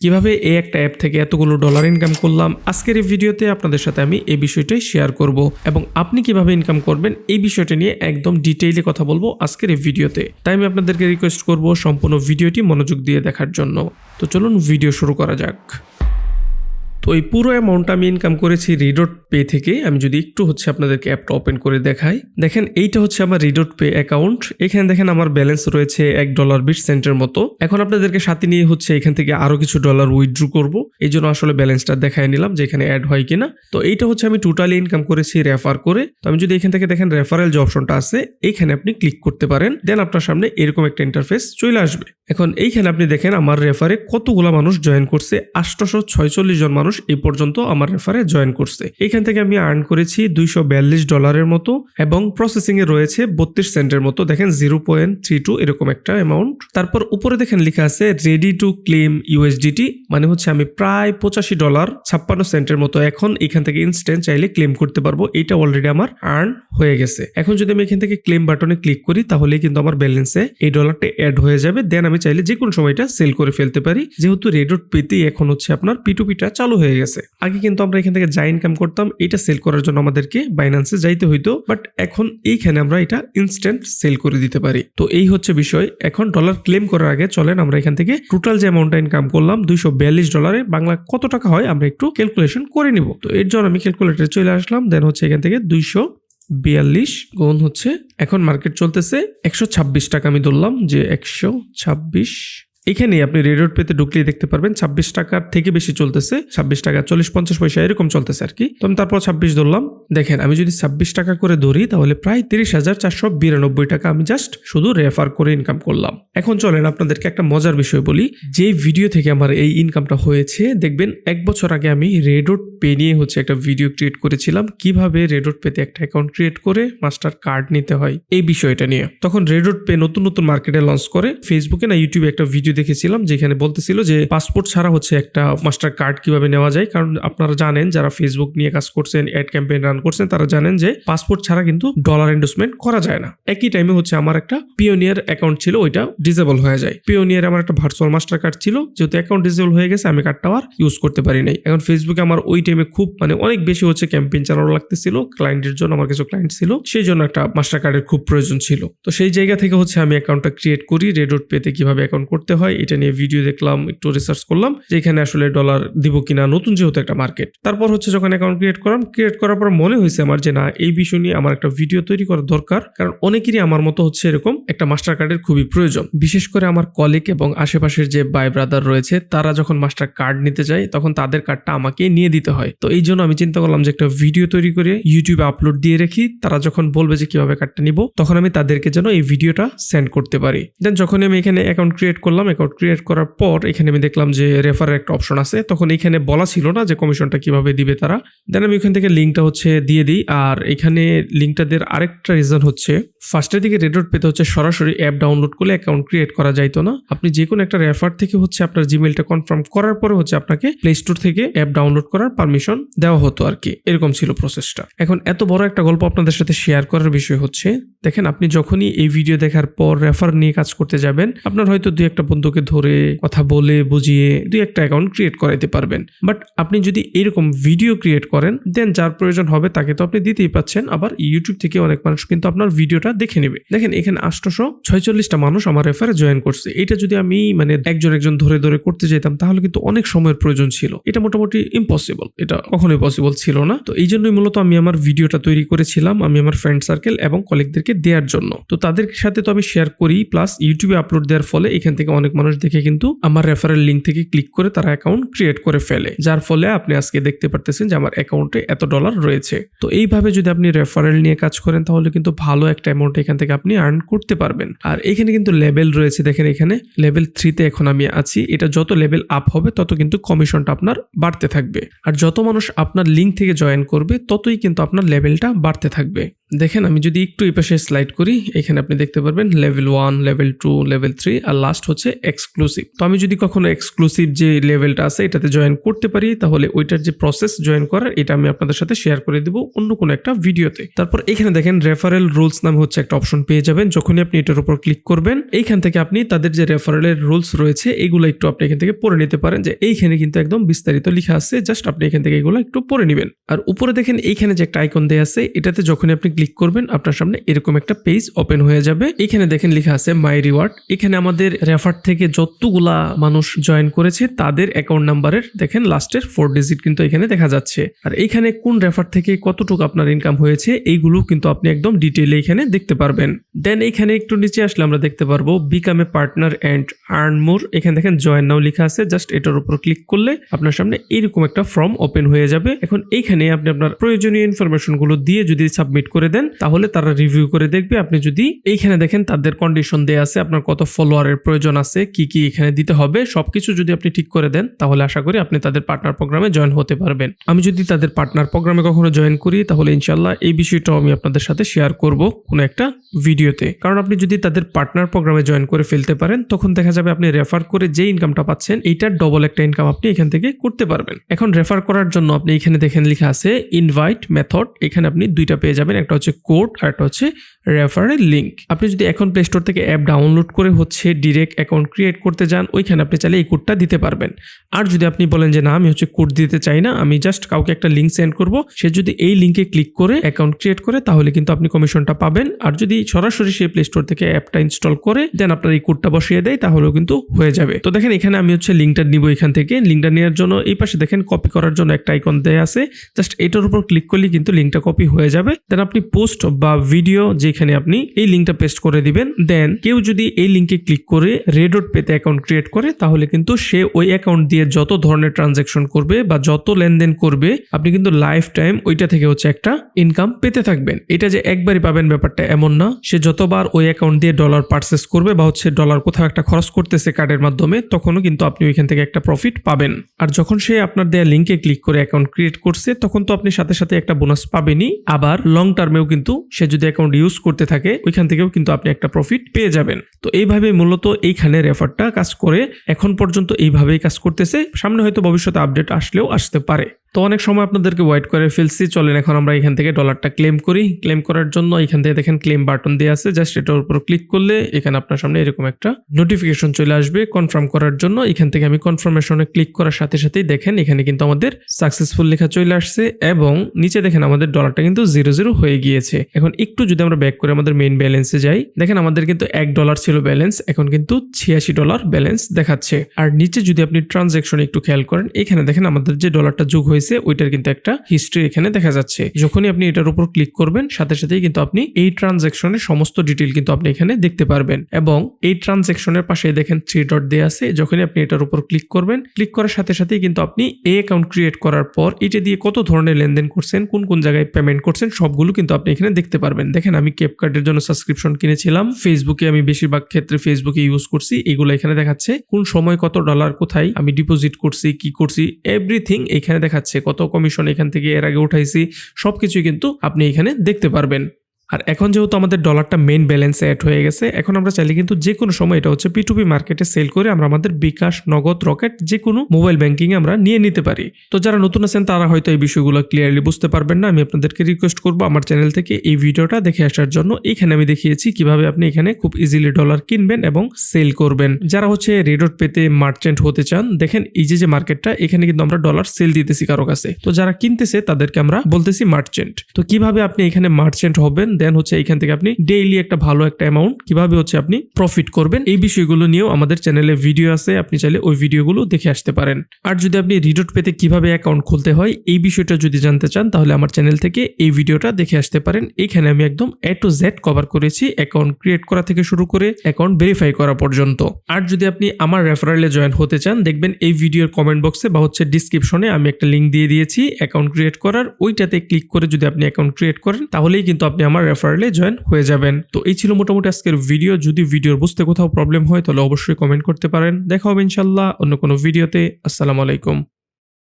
কীভাবে এই একটা অ্যাপ থেকে এতগুলো ডলার ইনকাম করলাম, আজকের এই ভিডিওতে আপনাদের সাথে আমি এই বিষয়টাই শেয়ার করব এবং আপনি কীভাবে ইনকাম করবেন এই বিষয়টা নিয়ে একদম ডিটেইলে কথা বলব আজকের এই ভিডিওতে। তাই আমি আপনাদেরকে রিকোয়েস্ট করব সম্পূর্ণ ভিডিওটি মনোযোগ দিয়ে দেখার জন্য। তো চলুন ভিডিও শুরু করা যাক। তো এই পুরো অ্যামাউন্টটা আমি ইনকাম করেছি রিডট পে থেকে আমি যদি একটু হচ্ছে আপনাদেরকে অ্যাপটা ওপেন করে দেখাই। দেখেন, এইটা হচ্ছে আমার রিডট পে অ্যাকাউন্ট এখানে দেখেন আমার ব্যালেন্স রয়েছে এক ডলার বিশ সেন্টের মতো। এখন আপনাদেরকে সাথে নিয়ে হচ্ছে এখান থেকে আরও কিছু ডলার উইথড্রু করব। এই জন্য আসলে ব্যালেন্সটা দেখাই নিলাম যে এখানে অ্যাড হয় কিনা। তো এইটা হচ্ছে আমি টোটালি ইনকাম করেছি রেফার করে। তো আমি যদি এখান থেকে দেখেন রেফারেল যে অপশনটা আছে, এইখানে আপনি ক্লিক করতে পারেন। দেন আপনার সামনে এরকম একটা ইন্টারফেস চলে আসবে। এখন এইখানে আপনি দেখেন আমার রেফারে কতগুলো মানুষ জয়েন করছে। আটশোশো ছয়চল্লিশ জন মানুষ এই পর্যন্ত আমার রেফারে জয়েন করছে। এখান থেকে আমি আর্ন করেছি দুইশো বিয়াল্লিশ ডলারের মতো এবং প্রসেসিং এ রয়েছে বত্রিশ সেন্টের মতো। দেখেন জিরো পয়েন্ট থ্রি টু এরকম একটা অ্যামাউন্ট তারপর উপরে দেখেন লেখা আছে রেডি টু ক্লেম ইউএসডিটি মানে হচ্ছে আমি প্রায় পঁচাশি ডলার ছাপ্পান্ন সেন্টের মতো এখন এখান থেকে ইনস্ট্যান্ট চাইলে ক্লেম করতে পারব। এটা অলরেডি আমার আর্ন হয়ে গেছে। এখন যদি আমি এখান থেকে ক্লেম বাটনে ক্লিক করি তাহলে কিন্তু আমার ব্যালেন্সে এই ডলারটা অ্যাড হয়ে যাবে। দেন আমি চাইলে যে কোনো সময়টা সেল করে ফেলতে পারি। যেহেতু রেডট পেতেই এখন হচ্ছে আপনার পিটুপিটা চালু হয়ে গেছে। আগে কিন্তু আমরা এখান থেকে যা ইনকাম করতাম, এটা সেল করার জন্য আমাদেরকে বাইন্যান্সে যাইতে হইতো বাট এখন এইখানে আমরা এটা ইনস্ট্যান্ট সেল করে দিতে পারি। তো এই হচ্ছে বিষয়। এখন ডলার ক্লেম করার আগে চলেন, আমরা এখান থেকে টোটাল যে অ্যামাউন্টটা ইনকাম করলাম, দুইশো বিয়াল্লিশ ডলারে বাংলা কত টাকা হয় আমরা একটু ক্যালকুলেশন করে নিব। তো এর জন্য আমি ক্যালকুলেটারে চলে আসলাম দেন হচ্ছে এখান থেকে দুইশো বিয়াল্লিশ গুণ হচ্ছে, এখন মার্কেট চলতেছে একশো ছাব্বিশ টাকা আমি ধরলাম, যে একশো ছাব্বিশ এখানে আপনি রেডিওট পেতে ঢুকলেই দেখতে পারবেন, ছাব্বিশ টাকার থেকে বেশি চলতেছে, ছাব্বিশ টাকা চল্লিশ পঞ্চাশ পয়সা এরকম চলতেছে আর কি। তো আমি তারপর ছাব্বিশ ধরলাম। দেখেন, আমি যদি ছাব্বিশ টাকা করে ধরি, তাহলে প্রায় তিরিশ হাজার চারশো বিরানব্বই টাকা আমি জাস্ট শুধু রেফার করে ইনকাম করলাম। এখন চলেন আপনাদেরকে একটা মজার বিষয় বলি। যে ভিডিও থেকে আমার এই ইনকামটা হয়েছে, দেখবেন এক বছর আগে আমি রেডোট পে নিয়ে হচ্ছে একটা ভিডিও ক্রিয়েট করেছিলাম। কীভাবে রেডোট পেতে একটা অ্যাকাউন্ট ক্রিয়েট করে মাস্টার কার্ড নিতে হয়, এই বিষয়টা নিয়ে। তখন রেডোট পে নতুন নতুন মার্কেটে লঞ্চ করে ফেসবুকে না ইউটিউবে একটা ভিডিও দেখেছিলাম, যেখানে বলতেছিল যে পাসপোর্ট ছাড়া হচ্ছে একটা মাস্টার কার্ড কীভাবে নেওয়া যায়। কারণ আপনারা জানেন, যারা ফেসবুক নিয়ে কাজ করছেন অ্যাড ক্যাম্পেইন রান করছেন, তারা জানেন যে পাসপোর্ট ছাড়া কিন্তু ডলার ইনভেস্টমেন্ট করা যায় না। একই টাইমে হচ্ছে আমার একটা পিওনিয়ার অ্যাকাউন্ট ছিল, ওইটা ডিসেবল হয়ে যায়। পিওনিয়ার আমার একটা ভার্চুয়াল মাস্টার কার্ড ছিল, যেহেতু অ্যাকাউন্ট ডিসেবল হয়ে গেছে, আমি কার্ডটা আর ইউজ করতে পারি নাই। এখন ফেসবুকে আমার ওই টাইমে খুব মানে অনেক বেশি হচ্ছে ক্যাম্পেইন চালানো লাগতেছিল ক্লায়েন্টের জন্য আমার কিছু ক্লায়েন্ট ছিল, সেই জন্য একটা মাস্টার কার্ডের খুব প্রয়োজন ছিল। তো সেই জায়গা থেকে হচ্ছে আমি অ্যাকাউন্টটা ক্রিয়েট করি রেডোট পেতে কীভাবে অ্যাকাউন্ট করতে হয়, এটা নিয়ে ভিডিও দেখলাম, একটু রিসার্চ করলাম যে এখানে আসলে ডলার দিব কিনা, নতুন যেহেতু একটা মার্কেট তারপর হচ্ছে যখন অ্যাকাউন্ট ক্রিয়েট করলাম ক্রিয়েট করার পর মনে হয়েছে আমার যে না, এই বিষয় নিয়ে আমার একটা ভিডিও তৈরি করা দরকার, কারণ অনেকেরই আমার মতো হচ্ছে এরকম একটা মাস্টার কার্ডের খুবই প্রয়োজন। বিশেষ করে আমার কলিগ এবং আশেপাশের যে বাই ব্রাদার রয়েছে, তারা যখন মাস্টার কার্ড নিতে যায়, তখন তাদের কার্ডটা আমাকে নিয়ে দিতে হয়। তো এই জন্য আমি চিন্তা করলাম যে একটা ভিডিও তৈরি করে ইউটিউবে আপলোড দিয়ে রেখি। তারা যখন বলবে যে কীভাবে কার্ডটা নিব, তখন আমি তাদেরকে যেন এই ভিডিওটা সেন্ড করতে পারি। দেন যখন আমি এখানে অ্যাকাউন্ট ক্রিয়েট করলাম অ্যাকাউন্ট ক্রিয়েট করার পর এখানে আমি দেখলাম যে রেফারের একটা অপশন আছে। তখন এখানে বলা ছিল না যে কমিশনটা কীভাবে দিবে তারা। দেন আমি ওখান থেকে লিঙ্কটা হচ্ছে দিয়ে দিই। আর এখানে লিঙ্কটা দেওয়ার আরেকটা রিজন হচ্ছে ফার্স্টের দিকে রেডট পেতে হচ্ছে সরাসরি অ্যাপ ডাউনলোড করলে অ্যাকাউন্ট ক্রিয়েট করা যাইতো না। আপনি যে কোনো একটা রেফার থেকে হচ্ছে আপনার জিমেলটা কনফার্ম করার পরে হচ্ছে আপনাকে প্লে স্টোর থেকে অ্যাপ ডাউনলোড করার পারমিশন দেওয়া হতো আর কি এরকম ছিল প্রসেসটা এখন এত বড় একটা গল্প আপনাদের সাথে শেয়ার করার বিষয় হচ্ছে দেখেন, আপনি যখনই এই ভিডিও দেখার পর রেফার নিয়ে কাজ করতে যাবেন, আপনার হয়তো দুই একটা বন্ধুকে ধরে কথা বলে, বুঝিয়ে দুই একটা অ্যাকাউন্ট ক্রিয়েট করাইতে পারবেন। বাট আপনি যদি এরকম ভিডিও ক্রিয়েট করেন দেন যার প্রয়োজন হবে তাকে তো আপনি দিতেই পাচ্ছেন। আবার ইউটিউব থেকে অনেক মানুষ কিন্তু আপনার ভিডিওটা দেখে নেবে। দেখেন, এখানে আষ্টশো ছয়চল্লিশটা মানুষ আমার রেফারে জয়েন করছে। এটা যদি আমি মানে একজন একজন ধরে ধরে করতে যেতাম তাহলে কিন্তু অনেক সময়ের প্রয়োজন ছিল। এটা মোটামুটি ইম্পসিবল এটা কখনোই পসিবল ছিল না। তো এই জন্যই মূলত আমি আমার ভিডিওটা তৈরি করেছিলাম। আমি আমার ফ্রেন্ড সার্কেল এবং কলিগদেরকে দেওয়ার জন্য। তো তাদের সাথে তো আমি শেয়ার করি প্লাস ইউটিউবে আপলোড দেওয়ার ফলে এখান থেকে অনেক মানুষ দেখে কিন্তু আমার রেফারেল লিঙ্ক থেকে ক্লিক করে তারা অ্যাকাউন্ট ক্রিয়েট করে ফেলে। যার ফলে আপনি আজকে দেখতে পারতেছেন যে আমার অ্যাকাউন্টে এত ডলার রয়েছে। তো এইভাবে যদি আপনি রেফারেল নিয়ে কাজ করেন, তাহলে কিন্তু ভালো একটা অ্যামাউন্ট এখান থেকে আপনি আর্ন করতে পারবেন। আর এখানে কিন্তু লেভেল রয়েছে, দেখেন এখানে। লেভেল থ্রিতে এখন আমি আছি। এটা যত লেভেল আপ হবে, তত কিন্তু কমিশনটা আপনার বাড়তে থাকবে। আর যত মানুষ আপনার লিঙ্ক থেকে জয়েন করবে, ততই কিন্তু আপনার লেভেলটা বাড়তে থাকবে। দেখেন, আমি যদি একটু এই পাশে স্লাইড করি, এখানে আপনি দেখতে পারবেন level one level two level three আর লাস্ট হচ্ছে এক্সক্লুসিভ তো আমি যদি কখনো এক্সক্লুসিভ যে লেভেলটা আছে, এটাতে জয়েন করতে পারি, তাহলে ওইটার যে প্রসেস জয়েন করার, এটা আমি আপনাদের সাথে শেয়ার করে দিব অন্য কোনো একটা ভিডিওতে তারপর এখানে দেখেন রেফারেল রুলস নামে হচ্ছে একটা অপশন পেয়ে যাবেন, যখনই আপনি এটার উপর ক্লিক করবেন, এইখান থেকে আপনি তাদের যে রেফারেলের রুলস রয়েছে, এগুলো একটু আপনি এখান থেকে পড়ে নিতে পারেন যে এইখানে কিন্তু একদম বিস্তারিত লেখা আছে জাস্ট আপনি এখান থেকে এগুলো একটু পড়ে নেবেন। আর উপরে দেখেন এইখানে যে একটা আইকন দেয়া আছে, এটাতে যখনই আপনি ক্লিক করবেন, আপনার সামনে এরকম একটা পেজ ওপেন হয়ে যাবে। এখানে দেখেন লেখা আছে মাই রিওয়ার্ড এখানে আমাদের রেফার থেকে যতগুলা মানুষ জয়েন করেছে, তাদের অ্যাকাউন্ট নাম্বারের দেখেন লাস্টের ফোর ডিজিট কিন্তু এখানে দেখা যাচ্ছে। আর এইখানে কোন রেফার থেকে কতটুকু আপনার ইনকাম হয়েছে, এইগুলো কিন্তু আপনি একদম ডিটেইলে এখানে দেখতে পারবেন। দেন এইখানে একটু নিচে আসলে আমরা দেখতে পারব become a partner and earn more এখানে দেখেন জয়েন নাও লেখা আছে জাস্ট এটার উপর ক্লিক করলে আপনার সামনে এরকম একটা ফর্ম ওপেন হয়ে যাবে। এখন এইখানে আপনি আপনার প্রয়োজনীয় ইনফরমেশনগুলো দিয়ে যদি সাবমিট করে দেন, তাহলে তারা রিভিউ করে দেখবে। আপনি যদি এইখানে দেখেন তাদের কন্ডিশন দেয়া আছে, আপনার কত ফলোয়ারের প্রয়োজন আছে, কি কি এখানে দিতে হবে, সবকিছু যদি আপনি ঠিক করে দেন, তাহলে আশা করি আপনি তাদের পার্টনার প্রোগ্রামে জয়েন হতে পারবেন। আমি যদি তাদের পার্টনার প্রোগ্রামে কখনো জয়েন করি, তাহলে ইনশাল্লাহ এই বিষয়টাও আমি আপনাদের সাথে শেয়ার করব কোনো একটা ভিডিওতে কারণ আপনি যদি তাদের পার্টনার প্রোগ্রামে জয়েন করে ফেলতে পারেন, তখন দেখা যাবে আপনি রেফার করে যে ইনকামটা পাচ্ছেন, এইটার ডবল একটা ইনকাম আপনি এখান থেকে করতে পারবেন। এখন রেফার করার জন্য আপনি এখানে দেখেন লেখা আছে ইনভাইট মেথড এখানে আপনি দুইটা পেয়ে যাবেন, একটা হচ্ছে কোড আর একটা হচ্ছে রেফারের লিঙ্ক আপনি যদি এখন প্লে স্টোর থেকে অ্যাপ ডাউনলোড করে হচ্ছে ডিরেক্ট অ্যাকাউন্ট ক্রিয়েট করতে যান, ওইখানে আপনি চাইলে এই কোডটা দিতে পারবেন। আর যদি আপনি বলেন যে, না, আমি হচ্ছে কোড দিতে চাই না, আমি জাস্ট কাউকে একটা লিঙ্ক সেন্ড করব, সে যদি এই লিঙ্কে ক্লিক করে অ্যাকাউন্ট ক্রিয়েট করে, তাহলে কিন্তু আপনি কমিশনটা পাবেন। আর যদি সরাসরি সেই প্লে স্টোর থেকে অ্যাপটা ইনস্টল করে দেন আপনার এই কোডটা বসিয়ে দেয়, তাহলেও কিন্তু হয়ে যাবে। তো দেখেন, এখানে আমি হচ্ছে লিঙ্কটা নিব এখান থেকে। লিঙ্কটা নেওয়ার জন্য, এই পাশে দেখেন কপি করার জন্য একটা আইকন দেয়া আছে। জাস্ট এটার উপর ক্লিক করলে কিন্তু লিঙ্কটা কপি হয়ে যাবে। দেন আপনি পোস্ট বা ভিডিও যেখানে আপনি এই লিঙ্কটা পেস্ট করে দিবেন। দেন কেউ যদি এই লিঙ্কে ক্লিক করে রেডট পেতে অ্যাকাউন্ট ক্রিয়েট করে, তাহলে কিন্তু সে ওই অ্যাকাউন্ট দিয়ে যত ধরনের ট্রানজাকশন করবে বা যত লেনদেন করবে, আপনি কিন্তু লাইফ টাইম ওইটা থেকে হচ্ছে একটা ইনকাম পেতে থাকবেন। এটা যে একবারই পাবেন ব্যাপারটা এমন না। সে যতবার ওই অ্যাকাউন্ট দিয়ে ডলার পারচেস করবে বা হচ্ছে ডলার কোথাও একটা খরচ করতেছে কার্ডের মাধ্যমে, তখনও কিন্তু আপনি ওইখান থেকে একটা প্রফিট পাবেন। আর যখন সে আপনার দেয়া লিঙ্কে ক্লিক করে অ্যাকাউন্ট ক্রিয়েট করছে তখন তো আপনি সাথে সাথে একটা বোনাস পাবেনই। আবার লং টার্মেও কিন্তু সে যদি অ্যাকাউন্ট ইউজ করতে থাকে, ওইখান থেকেও কিন্তু আপনি একটা প্রফিট পেয়ে যাবেন। তো এইভাবে মূলত এইখানে রেফারটা কাজ করে, এখন পর্যন্ত এইভাবেই কাজ করতেছে। সামনে হয়তো ভবিষ্যতে আপডেট আসলেও আসতে পারে। তো অনেক সময় আপনাদেরকে ওয়েট করে ফেলছি। চলেন এখন আমরা এখান থেকে ডলারটা ক্লেম করি। ক্লেম করার জন্য এখান থেকে দেখেন ক্লেম বাটন দিয়ে আছে। জাস্ট এটার উপর ক্লিক করলে এখানে আপনার সামনে এরকম একটা নোটিফিকেশন চলে আসবে। কনফার্ম করার জন্য এখান থেকে আমি কনফার্মেশনে ক্লিক করার সাথে সাথেই দেখেন, এখানে কিন্তু আমাদের সাকসেসফুল লেখা চলে আসছে এবং নিচে দেখেন আমাদের ডলারটা কিন্তু জিরো জিরো হয়ে গিয়েছে। এখন একটু যদি আমরা ব্যাক করে আমাদের মেইন ব্যালেন্সে যাই, দেখেন আমাদের কিন্তু এক ডলার ছিল ব্যালেন্স এখন কিন্তু ছিয়াশি ডলার ব্যালেন্স দেখাচ্ছে। আর নিচে যদি আপনি ট্রানজেকশন একটু খেয়াল করেন, এখানে দেখেন আমাদের যে ডলারটা যোগ হয়েছে ওইটার কিন্তু একটা হিস্ট্রি এখানে দেখা যাচ্ছে। যখনই আপনি এটার উপর ক্লিক করবেন, সাথে সাথেই কিন্তু আপনি এই ট্রানজেকশনের সমস্ত ডিটেল কিন্তু আপনি এখানে দেখতে পারবেন। এবং এই ট্রানজেকশনের পাশে দেখেন থ্রি ডট দেওয়া আছে, যখনই আপনি এটার উপর ক্লিক করবেন ক্লিক করার সাথে সাথেই কিন্তু আপনি এই অ্যাকাউন্ট ক্রিয়েট করার পর এটা দিয়ে কত ধরনের লেনদেন করছেন, কোন কোন জায়গায় পেমেন্ট করছেন, সবগুলো কিন্তু আপনি এখানে দেখতে পারবেন। দেখেন, আমি কেপ কার্ডের জন্য সাবস্ক্রিপশন কিনেছিলাম। ফেসবুকে আমি বেশিরভাগ ক্ষেত্রে ফেসবুকে ইউজ করছি, এগুলো এখানে দেখাচ্ছে। কোন সময় কত ডলার কোথায়, আমি ডিপোজিট করছি, কি করছি এভরিথিং এখানে দেখাচ্ছে। কত কমিশন এখান থেকে এর আগে উঠাইছি সবকিছুই কিন্তু আপনি এখানে দেখতে পারবেন। আর এখন যেহেতু আমাদের ডলারটা মেইন ব্যালেন্সে অ্যাড হয়ে গেছে, এখন আমরা চাইলে কিন্তু যে কোনো সময় এটা হচ্ছে পিটুপি মার্কেটে সেল করে আমরা আমাদের বিকাশ, নগদ, রকেট যে কোনো মোবাইল ব্যাংকিং আমরা নিয়ে নিতে পারি। তো যারা নতুন আছেন, তারা হয়তো এই বিষয়গুলো ক্লিয়ারলি বুঝতে পারবেন না। আমি আপনাদেরকে রিকোয়েস্ট করব আমার চ্যানেল থেকে এই ভিডিওটা দেখে আসার জন্য। এখানে আমি দেখিয়েছি কীভাবে আপনি এখানে খুব ইজিলি ডলার কিনবেন এবং সেল করবেন। যারা হচ্ছে রেডট পেতে মার্চেন্ট হতে চান, দেখেন এই যে যে মার্কেটটা এখানে কিন্তু আমরা ডলার সেল দিতেছি কারও কাছে। তো যারা কিনতেছে, তাদেরকে আমরা বলতেছি মার্চেন্ট তো কীভাবে আপনি এখানে মার্চেন্ট হবেন দেন হচ্ছে এখান থেকে আপনি ডেইলি একটা ভালো একটা অ্যামাউন্ট কীভাবে হচ্ছে আপনি প্রফিট করবেন, এই বিষয়গুলো নিয়েও আমাদের চ্যানেলে ভিডিও আছে, আপনি চাইলে ওই ভিডিওগুলো দেখে আসতে পারেন। আর যদি আপনি রিডোট পেতে কীভাবে অ্যাকাউন্ট খুলতে হয়, এই বিষয়টা যদি জানতে চান, তাহলে আমার চ্যানেল থেকে এই ভিডিওটা দেখে আসতে পারেন। এখানে আমি একদম এ টু জেড কভার করেছি অ্যাকাউন্ট ক্রিয়েট করা থেকে শুরু করে অ্যাকাউন্ট ভেরিফাই করা পর্যন্ত। আর যদি আপনি আমার রেফারেলে জয়েন হতে চান, দেখবেন এই ভিডিওর কমেন্ট বক্সে বা হচ্ছে ডিসক্রিপশনে আমি একটা লিঙ্ক দিয়ে দিয়েছি অ্যাকাউন্ট ক্রিয়েট করার। ওইটাতে ক্লিক করে যদি আপনি অ্যাকাউন্ট ক্রিয়েট করেন, তাহলেই কিন্তু আপনি আমার রেফারেলে জয়েন হয়ে যাবেন। তো এই ছিল মোটামুটি আজকের ভিডিও যদি ভিডিওর বুঝতে কোথাও প্রবলেম হয়, তাহলে অবশ্যই কমেন্ট করতে পারেন। দেখা হবে ইনশাল্লাহ অন্য কোনো ভিডিওতে আসসালামু আলাইকুম।